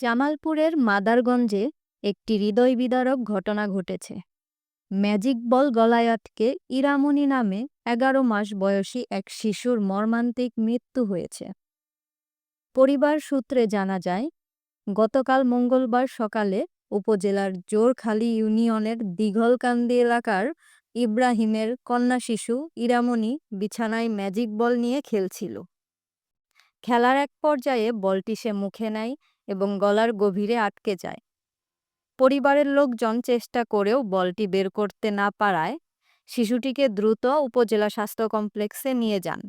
জামালপুরের মাদারগঞ্জে একটি হৃদয়বিদারক ঘটনা ঘটেছে। ম্যাজিক বল গলায় আটকে ইরামণি নামে এগারো মাস বয়সী এক শিশুর মর্মান্তিক মৃত্যু হয়েছে। পরিবার সূত্রে জানা যায়, গতকাল মঙ্গলবার সকালে উপজেলার জোরখালী ইউনিয়নের দীঘলকান্দি এলাকার ইব্রাহিমের কন্যা শিশু ইরামনি বিছানায় ম্যাজিক বল নিয়ে খেলছিল। খেলার এক পর্যায়ে বলটি সে মুখে নেয় এবং গলার গভীরে আটকে যায়। পরিবারের লোকজন চেষ্টা করেও বলটি বের করতে না পারায় শিশুটিকে দ্রুত উপজেলা স্বাস্থ্য কমপ্লেক্সে নিয়ে যান।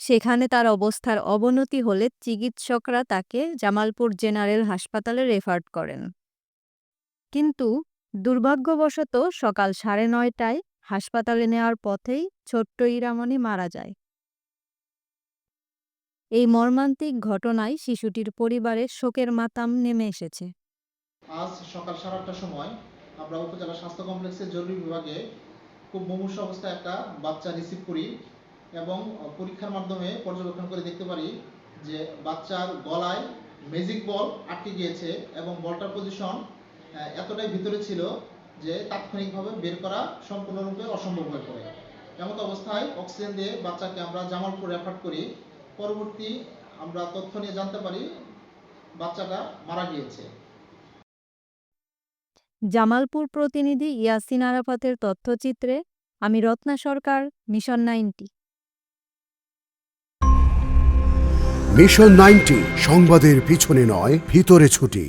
সেখানে তার অবস্থার অবনতি হলে চিকিৎসকরা তাকে জামালপুর জেনারেল হাসপাতালে রেফার করেন। কিন্তু দুর্ভাগ্যবশত সকাল সাড়ে নয়টায় হাসপাতালে নেওয়ার পথেই ছোট্ট ইরামণি মারা যায়। এই মর্মান্তিক ঘটনায় শিশুটির পরিবারে শোকের মাতাম নেমে এসেছে। আজ সকাল সাড়ে আটটার সময় আমরা উপজেলা স্বাস্থ্য কমপ্লেক্সের জরুরি বিভাগে খুব মুমূর্ষ অবস্থায় একটা বাচ্চা রিসিভ করি এবং পরীক্ষার মাধ্যমে পর্যবেক্ষণ করে দেখতে পারি যে বাচ্চার গলায় ম্যাজিক বল আটকে গিয়েছে এবং বলটার পজিশন এতটাই ভিতরে ছিল যে তাৎক্ষণিকভাবে বের করা সম্পূর্ণরূপে অসম্ভব হয়ে পড়ে। এমত অবস্থায় অক্সিজেন দিয়ে বাচ্চাকে আমরা জামালপুর রেফার করি। পরবর্তী আমরা তথ্য নিয়ে জানতে পারি বাচ্চাটা মারা গিয়েছে। জামালপুর প্রতিনিধি ইয়াসিন আরাফাতের তথ্যচিত্রে আমি Ratna Sarkar mission ninety. Mission ninety সংবাদের পিছনে নয় ভিতরে ছুটি।